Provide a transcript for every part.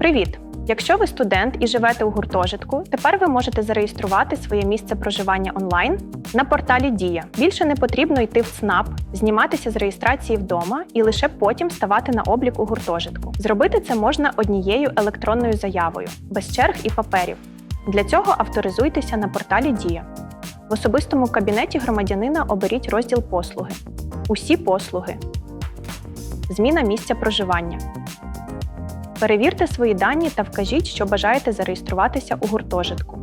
Привіт! Якщо ви студент і живете у гуртожитку, тепер ви можете зареєструвати своє місце проживання онлайн на порталі Дія. Більше не потрібно йти в ЦНАП, зніматися з реєстрації вдома і лише потім ставати на облік у гуртожитку. Зробити це можна однією електронною заявою, без черг і паперів. Для цього авторизуйтеся на порталі Дія. В особистому кабінеті громадянина оберіть розділ послуги. Усі послуги. Зміна місця проживання. Перевірте свої дані та вкажіть, що бажаєте зареєструватися у гуртожитку.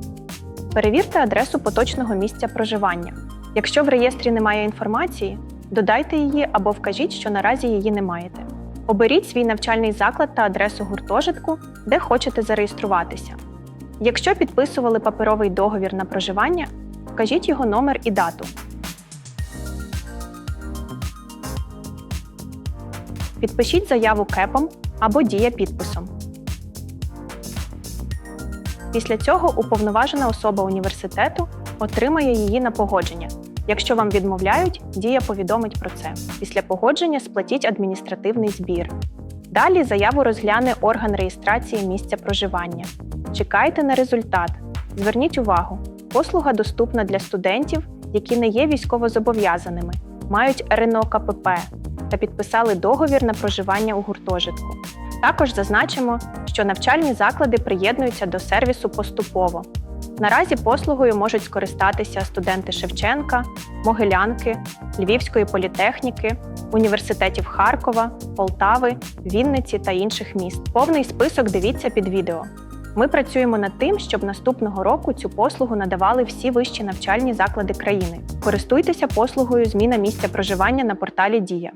Перевірте адресу поточного місця проживання. Якщо в реєстрі немає інформації, додайте її або вкажіть, що наразі її не маєте. Оберіть свій навчальний заклад та адресу гуртожитку, де хочете зареєструватися. Якщо підписували паперовий договір на проживання, вкажіть його номер і дату. Підпишіть заяву кепом або дія підписом. Після цього уповноважена особа університету отримає її на погодження. Якщо вам відмовляють, дія повідомить про це. Після погодження сплатіть адміністративний збір. Далі заяву розгляне орган реєстрації місця проживання. Чекайте на результат. Зверніть увагу, послуга доступна для студентів, які не є військовозобов'язаними, мають РНО КПП та підписали договір на проживання у гуртожитку. Також зазначимо, що навчальні заклади приєднуються до сервісу поступово. Наразі послугою можуть скористатися студенти Шевченка, Могилянки, Львівської політехніки, університетів Харкова, Полтави, Вінниці та інших міст. Повний список дивіться під відео. Ми працюємо над тим, щоб наступного року цю послугу надавали всі вищі навчальні заклади країни. Користуйтеся послугою зміна місця проживання на порталі Дія.